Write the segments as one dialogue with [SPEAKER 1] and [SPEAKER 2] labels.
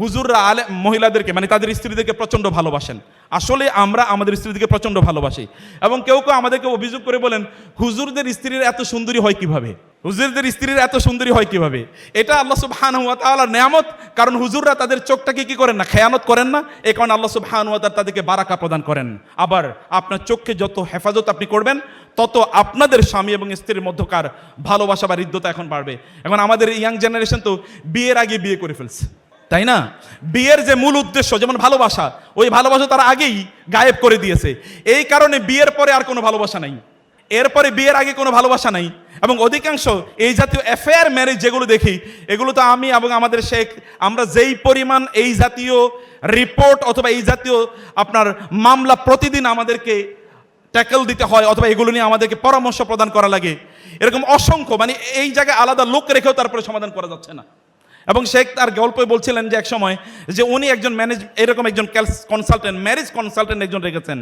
[SPEAKER 1] হুজুররা আলে, মহিলাদেরকে মানে তাদের স্ত্রীদেরকে প্রচণ্ড ভালোবাসেন। আসলে আমরা আমাদের স্ত্রীদেরকে প্রচণ্ড ভালোবাসি। এবং কেউ কেউ আমাদেরকে অভিযোগ করে বলেন, হুজুরদের স্ত্রীর এত সুন্দরী হয় কীভাবে? হুজুরদের স্ত্রীর এত সুন্দরী হয় কীভাবে? এটা আল্লাহ সুবহানাহু ওয়া তাআলার নিয়ামত, কারণ হুজুররা তাদের চোখটাকে কি করেন না, খেয়ানত করেন না। এই কারণে আল্লাহ সুবহানাহু ওয়া তাআলা তাদেরকে বারাকা প্রদান করেন। আবার আপনার চোখকে যত হেফাজত আপনি করবেন, তত আপনাদের স্বামী এবং স্ত্রীর মধ্যকার ভালোবাসা বা হৃদ্যতা এখন বাড়বে। এখন আমাদের ইয়াং জেনারেশন তো বিয়ের আগে বিয়ে করে ফেলছে। তাই না? বিয়ের যে মূল উদ্দেশ্য, যেমন ভালোবাসা, ওই ভালোবাসা তারা আগেই গায়েব করে দিয়েছে। এই কারণে বিয়ের পরে আর কোনো ভালোবাসা নাই। এরপরে বিয়ের আগে কোনো ভালোবাসা নাই। এবং অধিকাংশ এই জাতীয় অ্যাফেয়ার ম্যারেজ যেগুলো দেখি, এগুলো তো আমি এবং আমাদের শেখ, আমরা যেই পরিমাণ এই জাতীয় রিপোর্ট অথবা এই জাতীয় আপনার মামলা প্রতিদিন আমাদেরকে ট্যাকেল দিতে হয় অথবা এগুলো নিয়ে আমাদেরকে পরামর্শ প্রদান করা লাগে। এরকম অসংখ্য মানে এই জায়গায় আলাদা লোক রেখেও তারপরে সমাধান করা যাচ্ছে না। এবং শেখ তার গল্পে বলছিলেন যে এক সময় যে উনি একজন ম্যানেজ, এরকম একজন কনসালটেন্ট ম্যারেজ কনসালটেন্ট একজন রেখেছেন।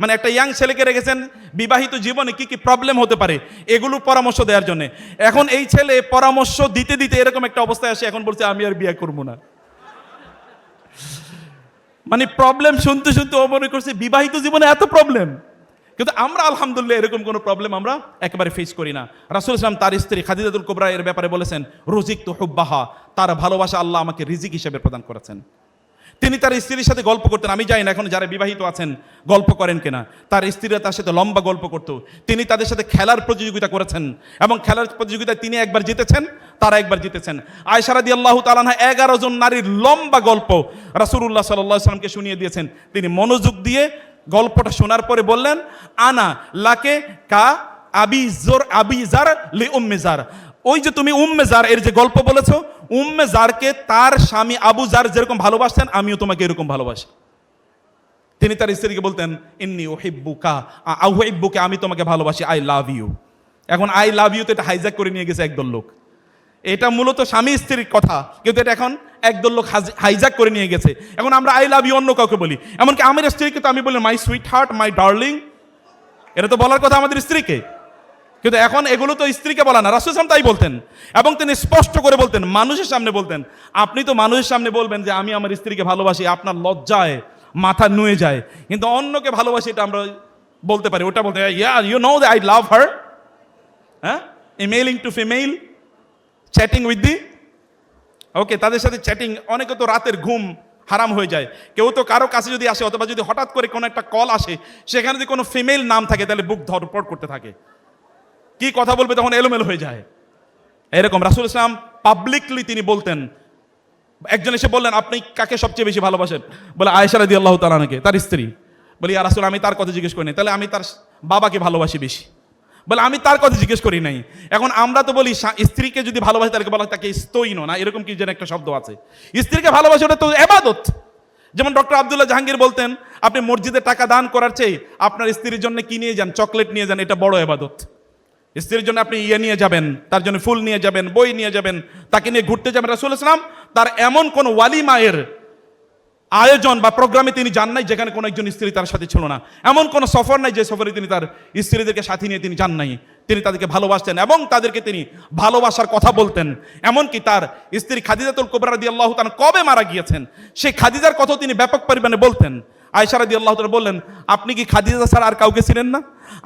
[SPEAKER 1] মানে একটা ইয়াং ছেলেকে রেখেছেন, বিবাহিত জীবনে কি কি প্রবলেম হতে পারে, এগুলো পরামর্শ দেওয়ার জন্য। এখন এই ছেলে পরামর্শ দিতে দিতে এরকম একটা অবস্থায় আসে, এখন বলছে, আমি আর বিয়ে করব না। মানে প্রবলেম শুনতে শুনতে ও মনে করছে, বিবাহিত জীবনে এত প্রবলেম কিন্তু আমরা, আলহামদুলিল্লাহ, এরকম কোনো প্রবলেম আমরা একেবারে ফেস করি না। রাসুল ইসলাম তার স্ত্রী খাদিজাতুল কোবরা এর ব্যাপারে বলেছেন রোজিক তো হুব্বাহা তার ভালোবাসা আল্লাহ আমাকে রিজিক হিসেবে প্রদান করেছেন। তিনি তার স্ত্রীর সাথে গল্প করতেন, আমি জানি না এখন যারা বিবাহিত আছেন, গল্প করেন কিনা। তার স্ত্রীরা তার সাথে লম্বা গল্প করত। তিনি তাদের সাথে খেলার প্রতিযোগিতা করেছেন এবং খেলার প্রতিযোগিতায় তিনি একবার জিতেছেন, তারা একবার জিতেছেন। আয়সারাদি আল্লাহ তালানহা এগারো জন নারীর লম্বা গল্প রাসুল্লাহ সাল্লাহ সাল্লামকে শুনিয়ে দিয়েছেন। তিনি মনোযোগ দিয়ে গল্পটা শোনার পরে বললেন, আনা লাকে কা আবিজোর আবিজার লি উম্মেজার ওই যে তুমি উম্মেজার এর যে গল্প বলেছ উম্মেজারকে তার স্বামী আবু জার যেরকম ভালোবাসতেন, আমিও তোমাকে এরকম ভালোবাসি। তিনি তার স্ত্রীকে বলতেন, ইন্নি ওহিব্বুকা আউহিব্বুকে আমি তোমাকে ভালোবাসি, আই লাভ ইউ। এখন আই লাভ ইউ তো এটা হাইজ্যাক করে নিয়ে গেছে একদল লোক। এটা মূলত স্বামী স্ত্রীর কথা, কিন্তু এটা এখন একদল লোক হাইজ্যাক করে নিয়ে গেছে। এখন আমরা আই লাভ ইউ অন্য কাউকে বলি। এমনকি আমার স্ত্রীকে তো আমি বলি my sweetheart my darling এটা তো বলার কথা আমাদের স্ত্রীকে। কিন্তু এখন এগুলো তো স্ত্রীকে বলা না, রাসুল ইসলাম তাই বলতেন। এবং তিনি স্পষ্ট করে বলতেন, মানুষের সামনে বলতেন, আপনি তো মানুষের সামনে বলবেন যে আমি আমার স্ত্রীকে ভালোবাসি, আপনার লজ্জায় মাথা নুয়ে যায়। কিন্তু অন্যকে ভালোবাসি এটা আমরা বলতে পারি, ওটা বলতে yeah you know the I love her হ্যাঁ? Emailing to female chatting with the okay তাদের সাথে চ্যাটিং অনেকে তো রাতের ঘুম হারাম হয়ে যায়। কেউ তো কারও কাছে যদি আসে, অথবা যদি হঠাৎ করে কোনো একটা কল আসে, সেখানে যদি কোনো ফিমেল নাম থাকে, তাহলে বুক ধরপড় করতে থাকে। কি কথা বলবে তখন এলোমেলো হয়ে যায়। এরকম রাসুল ইসলাম পাবলিকলি তিনি বলতেন। একজন এসে বললেন, আপনি কাকে সবচেয়ে বেশি ভালোবাসেন? বলে, আয়েশা রাদি আল্লাহ তালানাকে তার স্ত্রী। বলি আর রাসুল, আমি তার কথা জিজ্ঞেস করি নাই তাহলে আমি তার বাবাকে ভালোবাসি বেশি। বলে, আমি তার কথা জিজ্ঞেস করি নাই। এখন আমরা তো বলি স্ত্রীকে যদি ভালোবাসি, তাহলে বলা তাকে স্তৈন না? এরকম কি যেন একটা শব্দ আছে। স্ত্রীকে ভালোবাসি ওটা তো এবাদত যেমন ডক্টর আবদুল্লাহ জাহাঙ্গীর বলতেন, আপনি মসজিদে টাকা দান করার চেয়ে আপনার স্ত্রীর জন্য কি নিয়ে যান? চকলেট নিয়ে যান, এটা বড় এবাদত স্ত্রীর জন্য আপনি ইয়ে নিয়ে যাবেন, তার জন্য ফুল নিয়ে যাবেন, বই নিয়ে যাবেন, তাকে নিয়ে ঘুরতে যাবেন। রাসুল ইসলাম তার এমন কোন ওয়ালি মায়ের আয়োজন বা প্রোগ্রামে তিনি যান নাই, যেখানে কোনো একজন স্ত্রী তার সাথে ছিল না। এমন কোনো সফর নাই যে সফরে তিনি তার স্ত্রীদেরকে সাথে নিয়ে তিনি যান নাই। তিনি তাদেরকে ভালোবাসতেন এবং তাদেরকে তিনি ভালোবাসার কথা বলতেন। এমনকি তার স্ত্রী খাদিজাতুল কোবরা রাদি আল্লাহ তান কবে মারা গিয়েছেন? সেই খাদিজার কথা তিনি ব্যাপক পরিমাণে বলতেন। আয়সা রাদি আল্লাহ তাআলা বললেন, আপনি কি খাদিজা ছাড়া আর কাউকে ছিলেন না?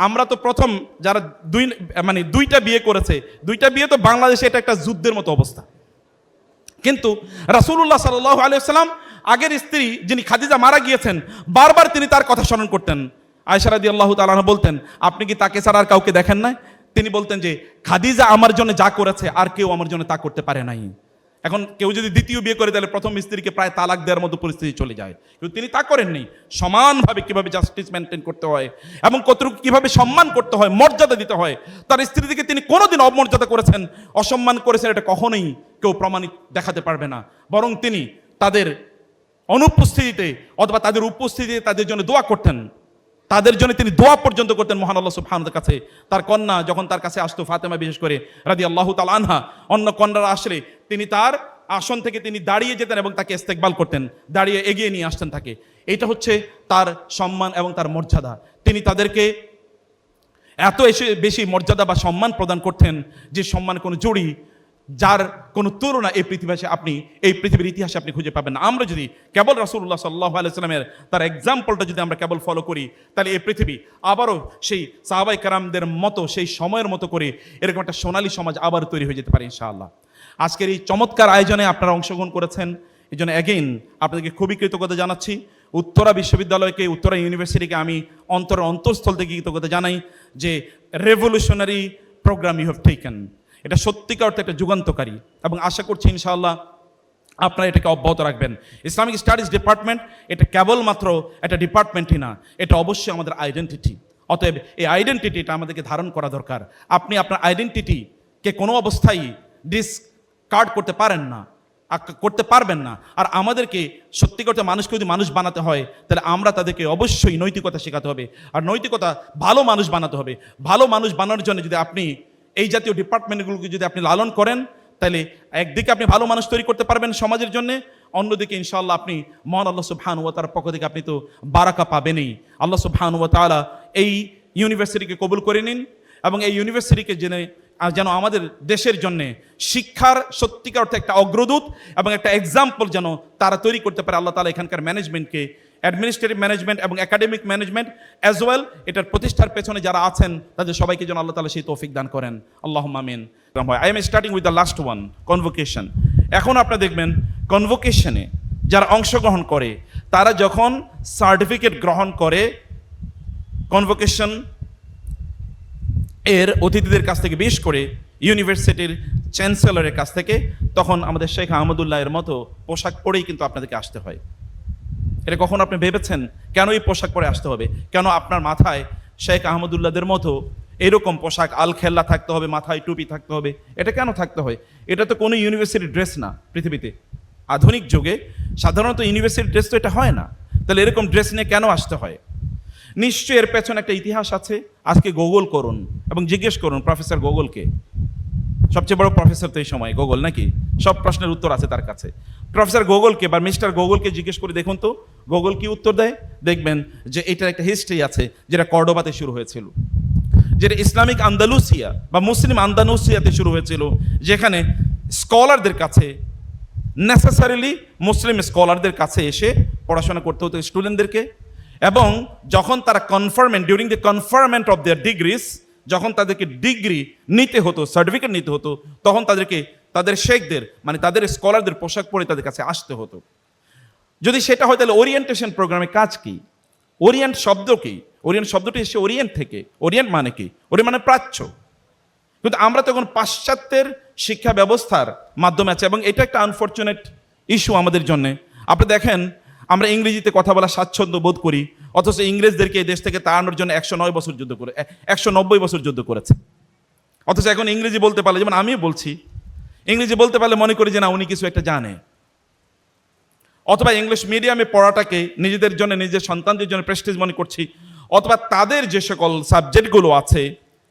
[SPEAKER 1] আমরা তো প্রথম যারা দুই মানে দুইটা বিয়ে করেছে, দুইটা বিয়ে তো বাংলাদেশে এটা একটা যুদ্ধের মতো অবস্থা। কিন্তু রাসূলুল্লাহ সাল্লাহ আলিয়াল্লাম আগের স্ত্রী যিনি খাদিজা মারা গিয়েছেন, বারবার তিনি তার কথা স্মরণ করতেন। আয়সারাদি আল্লাহ তালাহ বলতেন, আপনি কি তাকে ছাড়া আর কাউকে দেখেন না তিনি বলতেন যে, খাদিজা আমার জন্য যা করেছে, আর কেউ আমার জন্য তা করতে পারে নাই। এখন কেউ যদি দ্বিতীয় বিয়ে করে, তাহলে প্রথম স্ত্রীকে প্রায় তালাক দেওয়ার মতো পরিস্থিতি চলে যায়। কিন্তু তিনি তা করেননি। সমানভাবে কীভাবে জাস্টিস মেনটেন করতে হয় এবং কতটুকু কীভাবে সম্মান করতে হয়, মর্যাদা দিতে হয়, তার স্ত্রীকে তিনি কোনোদিন অমর্যাদা করেছেন। অসম্মান করেছেন এটা কখনোই কেউ প্রমাণিত দেখাতে পারবে না। বরং তিনি তাদের অনুপস্থিতিতে অথবা তাদের উপস্থিতিতে তাদের জন্য দোয়া করতেন। তাদের জন্য তিনি দোয়া পর্যন্ত করতেন মহান আল্লাহ সুবহানার কাছে। তার কন্যা যখন তার কাছে আসতো ফাতেমা বিশেষ করে রাদি আল্লাহ তাল আনহা, অন্য কন্যারা আসলে তিনি তার আসন থেকে তিনি দাঁড়িয়ে যেতেন এবং তাকে ইস্তেকবাল করতেন, দাঁড়িয়ে এগিয়ে নিয়ে আসতেন তাকে। এটা হচ্ছে তার সম্মান এবং তার মর্যাদা। তিনি তাদেরকে এত এসে বেশি মর্যাদা বা সম্মান প্রদান করতেন যে সম্মান কোনো জড়ি যার কোনো তুলনা এই পৃথিবীতে আপনি, এই পৃথিবীর ইতিহাসে আপনি খুঁজে পাবেন না। আমরা যদি কেবল রাসূলুল্লাহ সাল্লাহ আলাইস্লামের তার এক্সাম্পলটা যদি আমরা কেবল ফলো করি, তাহলে এই পৃথিবী আবারও সেই সাহাবাই কারামদের মতো, সেই সময়ের মতো করে এরকম একটা সোনালী সমাজ আবার তৈরি হয়ে যেতে পারে ইনশাআল্লাহ। আজকের এই চমৎকার আয়োজনে আপনারা অংশগ্রহণ করেছেন। এই জন্য অ্যাগেইন আপনাদেরকে খুবই কৃতজ্ঞতা জানাচ্ছি। উত্তরা বিশ্ববিদ্যালয়কে, উত্তরা ইউনিভার্সিটিকে আমি অন্তর অন্তঃস্থল থেকে কৃতজ্ঞতা জানাই যে revolutionary program you have taken এটা সত্যিকার অর্থে একটা যুগান্তকারী এবং আশা করছি ইনশাআল্লাহ আপনারা এটাকে অব্যাহত রাখবেন। ইসলামিক স্টাডিজ ডিপার্টমেন্ট এটা কেবলমাত্র একটা ডিপার্টমেন্টই না, এটা অবশ্যই আমাদের আইডেন্টিটি। অতএব এই আইডেন্টিটিটা আমাদেরকে ধারণ করা দরকার। আপনি আপনার আইডেন্টিটিকে কোনো অবস্থায় ডিসকার্ড করতে পারেন না করতে পারবেন না। আর আমাদেরকে সত্যি করতে মানুষকে যদি মানুষ বানাতে হয়, তাহলে আমরা তাদেরকে অবশ্যই নৈতিকতা শেখাতে হবে। আর নৈতিকতা ভালো মানুষ বানাতে হবে। ভালো মানুষ বানানোর জন্য যদি আপনি এই জাতীয় ডিপার্টমেন্টগুলোকে যদি আপনি লালন করেন, তাহলে একদিকে আপনি ভালো মানুষ তৈরি করতে পারবেন সমাজের জন্য, অন্যদিকে ইনশাআল্লাহ আপনি মহান আল্লাহ সুবহানু ওয়া তার পক্ষ থেকে আপনি তো বারাকা পাবেনই। আল্লাহ সুবহানু ওয়া এই ইউনিভার্সিটিকে কবুল করে নিন এবং এই ইউনিভার্সিটিকে জেনে যেন আমাদের দেশের জন্যে শিক্ষার সত্যিকার অর্থে একটা অগ্রদূত এবং একটা এক্সাম্পল যেন তারা তৈরি করতে পারে। আল্লাহ তালা এখানকার ম্যানেজমেন্টকে অ্যাডমিনিস্ট্রেটিভ ম্যানেজমেন্ট এবং একাডেমিক ম্যানেজমেন্ট অ্যাজ ওয়েল এটার প্রতিষ্ঠার পেছনে যারা আছেন, তাদের সবাইকে যেন আল্লাহ তালা সেই তৌফিক দান করেন। আল্লাহ মামিন I am starting with the last one convocation এখন আপনারা দেখবেন কনভোকেশনে যারা অংশগ্রহণ করে, তারা যখন সার্টিফিকেট গ্রহণ করে কনভোকেশন এর অতিথিদের কাছ থেকে, বিশেষ করে ইউনিভার্সিটির চ্যান্সেলরের কাছ থেকে, তখন আমাদের শেখ আহমদুল্লাহ এর মতো পোশাক পরেই কিন্তু আপনাদেরকে আসতে হয়। এটা কখন আপনি ভেবেছেন? কেন এই পোশাক পরে আসতে হবে? কেন আপনার মাথায় শেখ আহমদুল্লাহদের মতো এরকম পোশাক আল খেল্লা থাকতে হবে, মাথায় টুপি থাকতে হবে? এটা কেন থাকতে হয়? এটা তো কোনো ইউনিভার্সিটির ড্রেস না পৃথিবীতে। আধুনিক যুগে সাধারণত ইউনিভার্সিটির ড্রেস তো এটা হয় না। তাহলে এরকম ড্রেস নিয়ে কেন আসতে হয়? নিশ্চয়ই এর পেছনে একটা ইতিহাস আছে। আজকে গুগল করুন এবং জিজ্ঞেস করুন প্রফেসর গুগলকে সবচেয়ে বড় প্রফেসর তো এই সময় গুগল নাকি? সব প্রশ্নের উত্তর আছে তার কাছে। প্রফেসর গুগলকে বা মিস্টার গুগলকে জিজ্ঞেস করে দেখুন তো। গুগল কি উত্তর দেয়? দেখবেন যে এটার একটা হিস্ট্রি আছে যেটা কর্ডোবাতে শুরু হয়েছিল। যেটা ইসলামিক আন্দালুসিয়া বা মুসলিম আন্দালুসিয়াতে শুরু হয়েছিল, যেখানে স্কলারদের কাছে নেসেসারিলি মুসলিম স্কলারদের কাছে এসে পড়াশোনা করতে হতো স্টুডেন্টদেরকে এবং যখন তারা conferment during the conferment of their degrees যখন তাদেরকে ডিগ্রি নিতে হতো সার্টিফিকেট নিতে হতো, তখন তাদেরকে, তাদের শেখদের মানে তাদের স্কলারদের পোশাক পরে তাদের কাছে আসতে হতো। যদি সেটা হয় তাহলে ওরিয়েন্টেশন প্রোগ্রামে কাজ কি? ওরিয়েন্ট শব্দ কি? ওরিয়েন্ট শব্দটি এসে ওরিয়েন্ট থেকে ওরিয়েন্ট মানে কি? ওরিয়েন্ট মানে প্রাচ্য। কিন্তু আমরা তখন পাশ্চাত্যের শিক্ষা ব্যবস্থার মাধ্যমে আছে এবং এটা একটা আনফর্চুনেট ইস্যু আমাদের জন্য। আপনি দেখেন, আমরা ইংরেজিতে কথা বলা স্বাচ্ছন্দ্য বোধ করি, অথচ ইংরেজদেরকে এই দেশ থেকে তাড়ানোর জন্য একশো নয় বছর যুদ্ধ করে একশো নব্বই বছর যুদ্ধ করেছে। অথচ এখন ইংরেজি বলতে পারলে, যেমন আমিও বলছি, ইংরেজি বলতে পারলে মনে করি যে না, উনি কিছু একটা জানে। অথবা ইংলিশ মিডিয়ামে পড়াটাকে নিজেদের জন্য, নিজের সন্তানদের জন্য প্রেস্টিজ মনে করছি, অথবা তাদের যে সকল সাবজেক্টগুলো আছে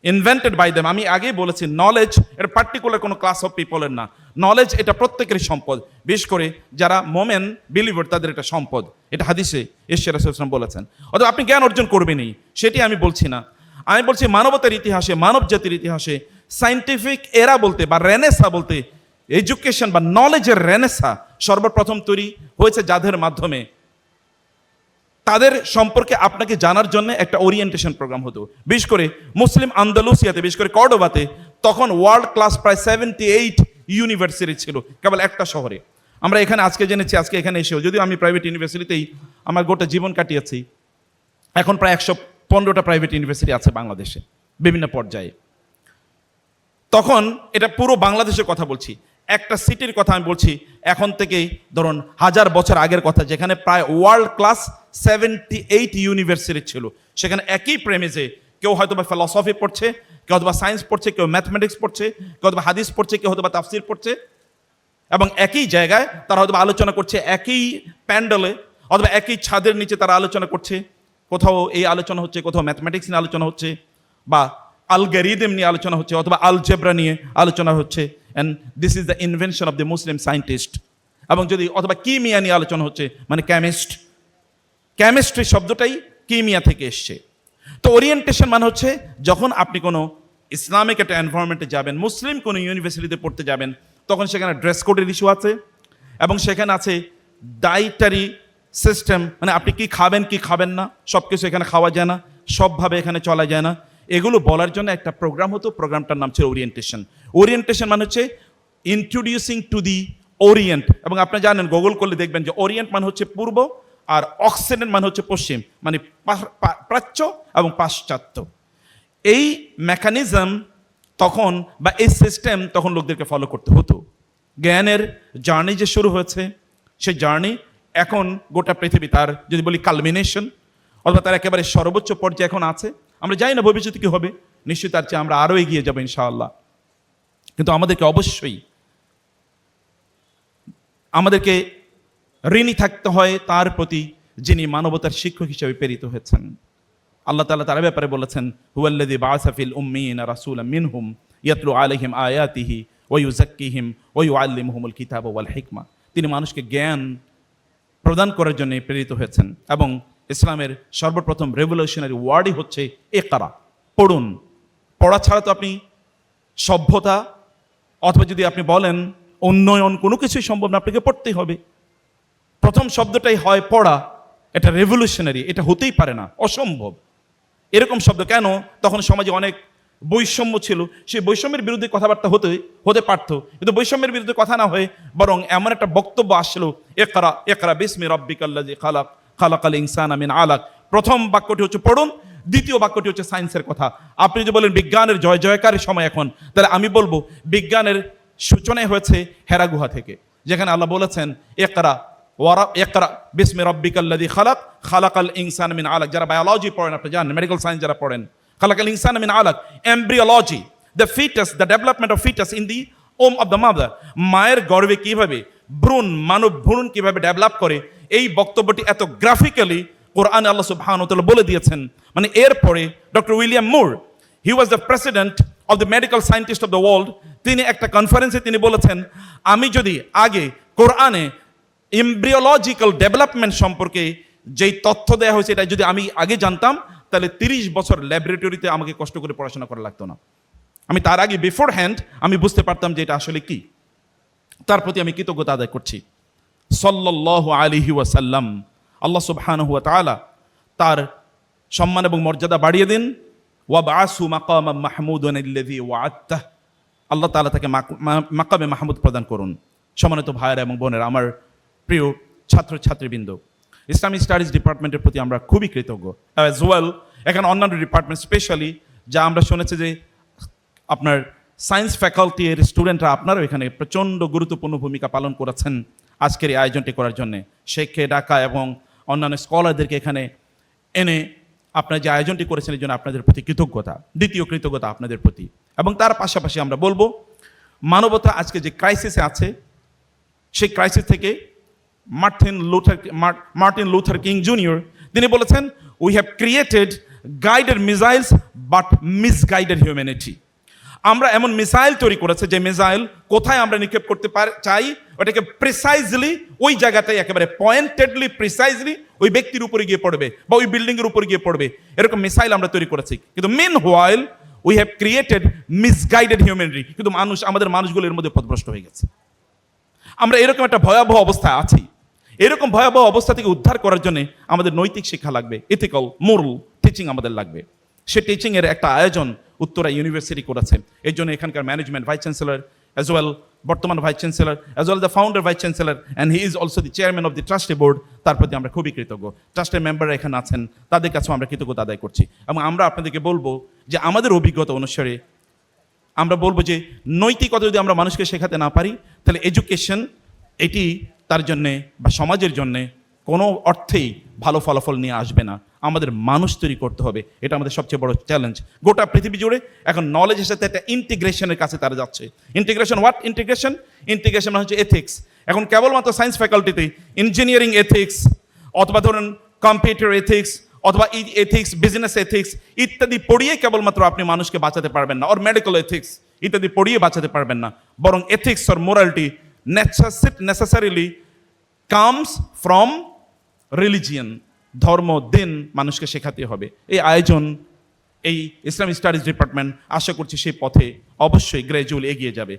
[SPEAKER 1] ইনভেন্টেড বাই দেম আমি আগেই বলেছি নলেজ এটা পার্টিকুলার কোনো ক্লাস অফ পিপলের না। নলেজ এটা প্রত্যেকেরই সম্পদ। বিশেষ করে যারা মোমেন বিলিভার তাদের এটা সম্পদ। এটা হাদিসে ঈশ্বর রাসূল বলেছেন। অথবা আপনি জ্ঞান অর্জন করবেনই, সেটি আমি বলছি না। আমি বলছি মানবতার ইতিহাসে মানব জাতির ইতিহাসে সাইন্টিফিক এরা বলতে বা রেনেসা বলতে এডুকেশন বা নলেজের রেনেসা সর্বপ্রথম তৈরি হয়েছে যাদের মাধ্যমে। তাদের সম্পর্কে আপনাকে জানার জন্য একটা ওরিয়েন্টেশন প্রোগ্রাম হতো। বিশেষ করে মুসলিম আন্দালুসিয়াতে, বিশেষ করে কর্ডোবাতে তখন ওয়ার্ল্ড ক্লাস প্রায় সেভেন্টি এইট ইউনিভার্সিটি ছিল, কেবল একটা শহরে। আমরা এখানে আজকে জেনেছি, আজকে এখানে এসেও, যদিও আমি প্রাইভেট ইউনিভার্সিটিতেই আমার গোটা জীবন কাটিয়েছি। এখন প্রায় একশো পনেরোটা প্রাইভেট ইউনিভার্সিটি আছে বাংলাদেশে, বিভিন্ন পর্যায়ে। তখন এটা পুরো বাংলাদেশের কথা বলছি। একটা সিটির কথা আমি বলছি, এখন থেকেই ধরুন হাজার বছর আগের কথা, যেখানে প্রায় world class seventy eight university ছিল। সেখানে একই প্রেমিজে কেউ হয়তো বা ফিলসফি পড়ছে, কেউ হয়তো বা সায়েন্স পড়ছে, কেউ ম্যাথমেটিক্স পড়ছে, কেউ হয়তো বা হাদিস পড়ছে, কেউ হয়তো বা তাফসির পড়ছে। এবং একই জায়গায় তারা হয়তোবা আলোচনা করছে, একই প্যান্ডেলে, অথবা একই ছাদের নিচে তারা আলোচনা করছে। কোথাও এই আলোচনা হচ্ছে, কোথাও ম্যাথমেটিক্স নিয়ে আলোচনা হচ্ছে, বা আলগারিদম নিয়ে আলোচনা হচ্ছে, অথবা আলজেব্রা নিয়ে আলোচনা হচ্ছে। And this is the invention of the Muslim scientist এবং যদি অথবা কিমিয়া নিয়ে আলোচনা হচ্ছে মানে কেমিস্ট কেমিস্ট্রি শব্দটাই কিমিয়া থেকে এসছে। তো ওরিয়েন্টেশন মানে হচ্ছে, যখন আপনি কোনো ইসলামিক একটা এনভায়রনমেন্টে যাবেন, মুসলিম কোনো ইউনিভার্সিটিতে পড়তে যাবেন, তখন সেখানে ড্রেস কোডের ইস্যু আছে এবং সেখানে আছে ডাইটারি সিস্টেম মানে আপনি কি খাবেন কি খাবেন না সব কিছু এখানে খাওয়া যায় না, সবভাবে এখানে চলা যায় না। এগুলো বলার জন্য একটা প্রোগ্রাম হতো প্রোগ্রামটার নাম ছিল ওরিয়েন্টেশন ওরিয়েন্টেশন মানে হচ্ছে ইন্ট্রোডিউসিং টু দি ওরিয়েন্ট এবং আপনি জানেন গুগল করলে দেখবেন যে ওরিয়েন্ট মানে হচ্ছে পূর্ব আর অক্সিডেন্ট মানে হচ্ছে পশ্চিম মানে প্রাচ্য এবং পাশ্চাত্য। এই মেকানিজম তখন বা এই সিস্টেম তখন লোকদেরকে ফলো করতে হতো। জ্ঞানের জার্নি যে শুরু হয়েছে, সেই জার্নি এখন গোটা পৃথিবী তার, যদি বলি কালমিনেশন অথবা তার একেবারে সর্বোচ্চ পর্যায়ে এখন আছে। আমরা জানি না ভবিষ্যতে কি হবে। নিশ্চয়ই তার চেয়ে আমরা আরও এগিয়ে যাব ইনশাআল্লাহ। কিন্তু আমাদেরকে অবশ্যই আমাদেরকে ঋণী থাকতে হয় তার প্রতি যিনি মানবতার শিক্ষক হিসেবে প্রেরিত হয়েছেন। আল্লাহ তাআলা তার ব্যাপারে বলেছেন, হুয়াল্লাযী বাআসাফিল উম্মিয়িনা রাসূলাম মিনহুম ইয়াতলু আলাইহিম আয়াতিহি ওয়া ইউযাক্কিহিম ওয়া ইউআল্লিমুহুমুল কিতাবা ওয়াল হিকমা। তিনি মানুষকে জ্ঞান প্রদান করার জন্য প্রেরিত হয়েছেন এবং ইসলামের সর্বপ্রথম রেভলিউশনারি ওয়ার্ডই হচ্ছে একারা পড়ুন। পড়া ছাড়া তো আপনি সভ্যতা অথবা যদি আপনি বলেন উন্নয়ন কোনো কিছুই সম্ভব না, আপনাকে পড়তেই হবে। প্রথম শব্দটাই হয় পড়া। এটা রেভলিউশনারি এটা হতেই পারে না, অসম্ভব। এরকম শব্দ কেন? তখন সমাজে অনেক বৈষম্য ছিল। সেই বৈষম্যের বিরুদ্ধে কথাবার্তা হতে হতে পারতো। কিন্তু বৈষম্যের বিরুদ্ধে কথা না হয়ে বরং এমন একটা বক্তব্য আসলো একরা একরা বিসমি রব্বিকাল্লাজি খালাক। খালাকাল ইনসান আমিন আলাক। প্রথম বাক্যটি হচ্ছে পড়ুন, দ্বিতীয় বাক্যটি হচ্ছে সায়েন্সের কথা। আপনি যদি বলেন, বিজ্ঞানের জয় জয়কারের সময় এখন, তাহলে আমি বলব, বিজ্ঞানের সূচনায় হয়েছে হেরা গুহা থেকে, যেখানে আল্লাহ বলেছেন একরা ওয়ারা একরা বিসমি রব্বিকাল্লাযী খালাক, খালাকাল ইনসান মিন আলাক। যারা বায়োলজি পড়েন, আপনি জানেন মেডিকেল সায়েন্স যারা পড়েন, খালাকাল ইনসান মিন আলাক embryology the foetus the development of foetus in the womb of the mother মায়ের গর্বে কীভাবে, ভ্রূণ, মানব ভ্রূণ কীভাবে ডেভেলপ করে এই বক্তব্যটি এত গ্রাফিক্যালি কোরআন আল্লাহ সুবহানাহু বলে দিয়েছেন। মানে এরপরে doctor William Moore he was the president of the medical scientist of the world তিনি একটা কনফারেন্সে তিনি বলেছেন, আমি যদি আগে কোরআনে এমব্রিওলজিক্যাল ডেভেলপমেন্ট সম্পর্কে যেই তথ্য দেওয়া হয়েছে এটা যদি আমি আগে জানতাম, তাহলে তিরিশ বছর ল্যাবরেটরিতে আমাকে কষ্ট করে পড়াশোনা করা লাগতো না। আমি তার আগে বিফোর হ্যান্ড আমি বুঝতে পারতাম যে এটা আসলে কি। তার প্রতি আমি কৃতজ্ঞতা আদায় করছি। সল্লাহ আলিহি ওয়াসাল্লাম। আল্লাহ সুবহান হুয়া তালা তার সম্মান এবং মর্যাদা বাড়িয়ে দিন। ওয়া বাসু মাকাম মাহমুদ ওয়াত্তাহ আল্লাহ তাআলা তাকে মাকামে মাহমুদ প্রদান করুন। সম্মানিত ভাইয়েরা এবং বোনেরা, আমার প্রিয় ছাত্র ছাত্রীবৃন্দ ইসলামিক স্টাডিজ ডিপার্টমেন্টের প্রতি আমরা খুবই কৃতজ্ঞ। অ্যাজ ওয়েল, এখানে অন্যান্য ডিপার্টমেন্ট স্পেশালি, যা আমরা শুনেছি যে আপনার সায়েন্স ফ্যাকাল্টির স্টুডেন্টরা আপনারাও এখানে প্রচণ্ড গুরুত্বপূর্ণ ভূমিকা পালন করেছেন। আজকের এই আয়োজনটি করার জন্য শেখে ডাকা এবং অন্যান্য স্কলারদেরকে এখানে এনে আপনারা যে আয়োজনটি করেছেন এই জন্য আপনাদের প্রতি কৃতজ্ঞতা, দ্বিতীয় কৃতজ্ঞতা আপনাদের প্রতি। এবং তার পাশাপাশি আমরা বলব, মানবতা আজকে যে ক্রাইসিসে আছে, সেই ক্রাইসিস থেকে Martin Luther Martin Luther King Junior তিনি বলেছেন we have created guided missiles but misguided humanity আমরা এমন মিসাইল তৈরি করেছে যে মিসাইল কোথায় আমরা নিক্ষেপ করতে চাই, ওটাকে প্রিসাইজলি ওই জায়গাটাই একেবারে পয়েন্টেডলি প্রিসাইজলি ওই ব্যক্তির উপরে গিয়ে পড়বে বা ওই বিল্ডিং এর উপরে গিয়ে পড়বে। এরকম মিসাইল আমরা তৈরি করেছি। কিন্তু meanwhile we have created misguided humanity কিন্তু মানুষ, আমাদের মানুষগুলো এর মধ্যে পথভ্রষ্ট হয়ে গেছে। আমরা এরকম একটা ভয়াবহ অবস্থা আছি। এরকম ভয়াবহ অবস্থা থেকে উদ্ধার করার জন্য আমাদের নৈতিক শিক্ষা লাগবে। ইথিক্যাল মোরাল টিচিং আমাদের লাগবে। সে টিচিং এর একটা আয়োজন উত্তরা ইউনিভার্সিটি করেছে এই জন্য এখানকার management vice chancellor as well বর্তমান vice chancellor as well the founder vice chancellor and he is also the chairman of the trustee board তার প্রতি আমরা খুবই কৃতজ্ঞ। ট্রাস্টের মেম্বাররা এখানে আছেন, তাদের কাছেও আমরা কৃতজ্ঞতা আদায় করছি। এবং আমরা আপনাদেরকে বলব যে আমাদের অভিজ্ঞতা অনুসারে আমরা বলব যে নৈতিকতা যদি আমরা মানুষকে শেখাতে না পারি, তাহলে এডুকেশন এটি তার জন্যে বা সমাজের জন্যে কোনো অর্থেই ভালো ফলাফল নিয়ে আসবে না। আমাদের মানুষ তৈরি করতে হবে। এটা আমাদের সবচেয়ে বড় চ্যালেঞ্জ গোটা পৃথিবী জুড়ে এখন নলেজের সাথে একটা ইন্টিগ্রেশনের কাছে তারা যাচ্ছে। ইন্টিগ্রেশন হোয়াট ইন্টিগ্রেশন ইন্টিগ্রেশন হচ্ছে এথিক্স এখন কেবলমাত্র সায়েন্স ফ্যাকাল্টিতে ইঞ্জিনিয়ারিং এথিক্স অথবা ধরুন কম্পিউটার এথিক্স অথবা এথিক্স বিজনেস এথিক্স ইত্যাদি পড়িয়ে কেবলমাত্র আপনি মানুষকে বাঁচাতে পারবেন না ওর মেডিকেল এথিক্স ইত্যাদি পড়িয়ে বাঁচাতে পারবেন না। বরং ethics or morality necessarily comes from religion ধর্ম দেন মানুষকে শেখাতে হবে। এই আয়োজন, এই ইসলাম স্টাডিজ ডিপার্টমেন্ট আশা করছি সেই পথে অবশ্যই গ্র্যাজুয়ালি এগিয়ে যাবে।